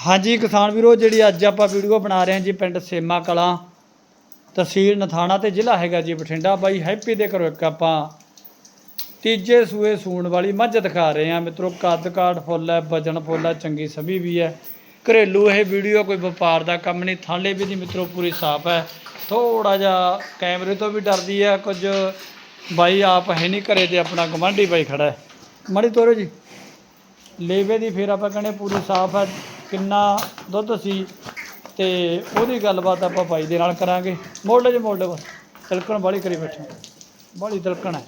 ਹਾਂਜੀ, ਕਿਸਾਨ ਵੀਰੋ, ਜਿਹੜੀ ਅੱਜ ਆਪਾਂ ਵੀਡੀਓ ਬਣਾ ਰਹੇ ਹਾਂ ਜੀ, ਪਿੰਡ ਸੇਮਾ ਕਲਾਂ, ਤਹਿਸੀਲ ਨਥਾਣਾ ਤੇ ਜ਼ਿਲ੍ਹਾ ਹੈਗਾ ਜੀ ਬਠਿੰਡਾ। ਬਾਈ ਹੈਪੀ ਦੇ ਘਰੋਂ ਇੱਕ ਆਪਾਂ ਤੀਜੇ ਸੂਏ ਸੂਣ ਵਾਲੀ ਮੱਝ ਦਿਖਾ ਰਹੇ ਹਾਂ। ਮਿੱਤਰੋ, ਕੱਦ ਕਾਠ ਫੁੱਲ ਹੈ, ਵਜਨ ਫੁੱਲ ਹੈ, ਚੰਗੀ ਸਭੀ ਵੀ ਹੈ। ਘਰੇਲੂ ਇਹ ਵੀਡੀਓ ਕੋਈ ਵਪਾਰ ਦਾ ਕੰਮ ਨਹੀਂ, ਥਾਲੇ ਵੀ ਦੀ ਮਿੱਤਰੋ, ਪੂਰੀ ਸਾਫ਼ ਹੈ। ਥੋੜਾ ਜਿਹਾ ਕੈਮਰੇ ਤੋਂ ਵੀ ਡਰਦੀ ਹੈ, ਕੁਝ ਬਾਈ ਆਪ ਹੈ ਨਹੀਂ ਘਰੇ ਤੇ ਆਪਣਾ ਗਵਾਂਢੀ ਬਾਈ ਖੜਾ ਹੈ। ਮਾੜੀ ਤੋਰੋ ਜੀ, ਲੇਵੇ ਦੀ ਫਿਰ ਆਪਾਂ ਕਹਿੰਦੇ ਪੂਰੀ ਸਾਫ਼ ਹੈ। ਕਿੰਨਾ ਦੁੱਧ ਸੀ ਤੇ ਉਹਦੀ ਗੱਲਬਾਤ ਆਪਾਂ ਭਾਈ ਦੇ ਨਾਲ ਕਰਾਂਗੇ। ਮੋਢੇ 'ਚ ਮੋਢੇ ਬਸ ਤਿਲਕਣ ਵਾਲੀ ਕਰੀ ਬੈਠੇ। ਬਾਹਲੀ ਤਿਲਕਣ ਹੈ।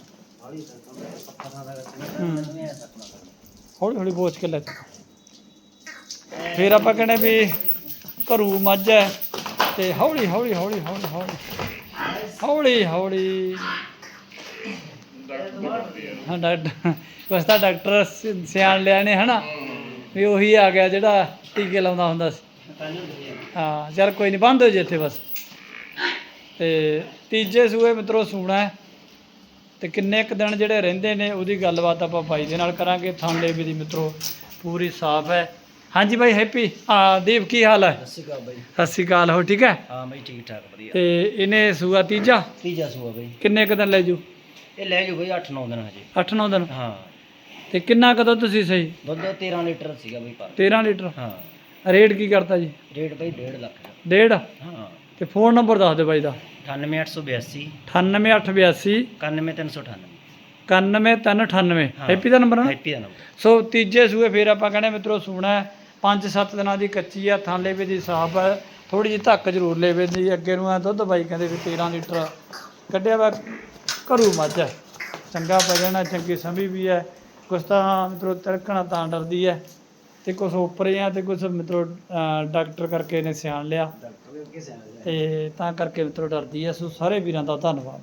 ਹੌਲੀ ਹੌਲੀ ਬੋਚ ਕੇ ਲੈ ਫਿਰ ਆਪਾਂ ਕਹਿੰਦੇ ਵੀ ਘਰੂ ਮੱਝ ਹੈ ਤੇ ਹੌਲੀ ਹੌਲੀ ਹੌਲੀ ਹੌਲੀ ਹੌਲੀ ਹੌਲੀ ਹੌਲੀ। ਹਾਂ, ਡਾਕਟਰ ਕੁਛ ਤਾਂ ਡਾਕਟਰ ਸ- ਸਿਆਣ ਲਿਆ ਨੇ, ਹਨਾ? ਵੀ ਉਹੀ ਆ ਗਿਆ ਜਿਹੜਾ ਟੀਕੇ ਲਾਉਂਦਾ ਹੁੰਦਾ ਸੀ। ਹਾਂ ਚਲ ਕੋਈ ਨਹੀਂ ਬੰਦ ਹੋ ਜੇ ਇੱਥੇ ਬਸ। ਤੇ ਤੀਜੇ ਸੂਏ ਮਿੱਤਰੋ ਸੂਣਾ ਤੇ ਕਿੰਨੇ ਕੁ ਦਿਨ ਜਿਹੜੇ ਰਹਿੰਦੇ ਨੇ ਉਹਦੀ ਗੱਲਬਾਤ ਆਪਾਂ ਬਾਈ ਦੇ ਨਾਲ ਕਰਾਂਗੇ। ਥਾਂਲੇ ਵੀ ਦੀ ਮਿੱਤਰੋ ਪੂਰੀ ਸਾਫ਼ ਹੈ। ਹਾਂਜੀ ਬਾਈ ਹੈਪੀ ਆ ਦੀਪ ਕੀ ਹਾਲ ਹੈ? ਸਤਿ ਸ਼੍ਰੀ ਅਕਾਲ ਬਾਈ। ਸਤਿ ਸ਼੍ਰੀ ਅਕਾਲ ਹੋ ਠੀਕ ਹੈ? ਹਾਂ ਬਾਈ ਠੀਕ ਠਾਕ ਵਧੀਆ। ਤੇ ਇਹਨੇ ਸੂਆ ਤੀਜਾ? ਤੀਜਾ ਸੂਆ ਬਾਈ। ਕਿੰਨੇ ਕੁ ਦਿਨ ਲੈ ਜੂ? ਇਹ ਲੈ ਜਾਓ ਬਾਈ 8-9 ਦਿਨ ਹਜੇ। 8-9 ਦਿਨ? ਹਾਂ। ਤੇ ਕਿੰਨਾ ਕਦੋਂ ਤੁਸੀਂ ਸਹੀ? ਦੁੱਧ 13 ਲੀਟਰ ਸੀਗਾ ਬਾਈ ਪਰ 13 ਲੀਟਰ? ਹਾਂ। ਰੇਟ ਕੀ ਕਰਤਾ ਜੀ? ਰੇਟ ਬਾਈ 1.5 ਲੱਖ ਦਾ। ਡੇਢ? ਹਾਂ। ਤੇ ਫੋਨ ਨੰਬਰ ਦੱਸ ਦਿਓ ਬਾਈ ਦਾ। 98882 98882 91398 91398 ਹਾਂ। ਹੈਪੀ ਦਾ ਨੰਬਰ ਹੈ ਨਾ? ਹੈਪੀ ਦਾ ਨੰਬਰ। ਸੋ ਤੀਜੇ ਸੂਏ ਫੇਰ ਆਪਾਂ ਕਹਿੰਦੇ ਮਿੱਤਰੋ ਸੂਣਾ 5-7 ਦਿਨਾਂ ਦੀ ਕੱਚੀ ਆ ਥਾਂ ਲੇਵੇ ਦੀ ਸਾਫ਼ ਹੈ ਥੋੜੀ ਜਿਹੀ ਧੱਕ ਜ਼ਰੂਰ ਲੇਵੇ ਦੀ। ਅੱਗੇ ਨੂੰ ਆ ਦੁੱਧ ਬਾਈ ਕਹਿੰਦੇ ਵੀ 13 ਲੀਟਰ ਕੱਢਿਆ ਵਾ ਘਰੂ ਮੱਝ ਚੰਗਾ ਵਜਣ ਹੈ ਚੰਗੀ ਸੰਭੀ ਵੀ ਹੈ ਕੁਛ ਤਾਂ ਮਿੱਤਰੋ ਤਿਲਕਣਾ ਤਾਂ ਡਰਦੀ ਹੈ ਤੇ ਕੁਛ ਉੱਪਰ ਆ ਤੇ ਕੁਛ ਮਿੱਤਰੋ ਅਹ, ਡਾਕਟਰ ਕਰਕੇ ਨੇ ਸਿਆਣ ਲਿਆ। ਤੇ ਤਾਂ ਕਰਕੇ ਮਿੱਤਰੋ ਡਰਦੀ ਹੈ ਸੋ ਸਾਰੇ ਵੀਰਾਂ ਦਾ ਧੰਨਵਾਦ।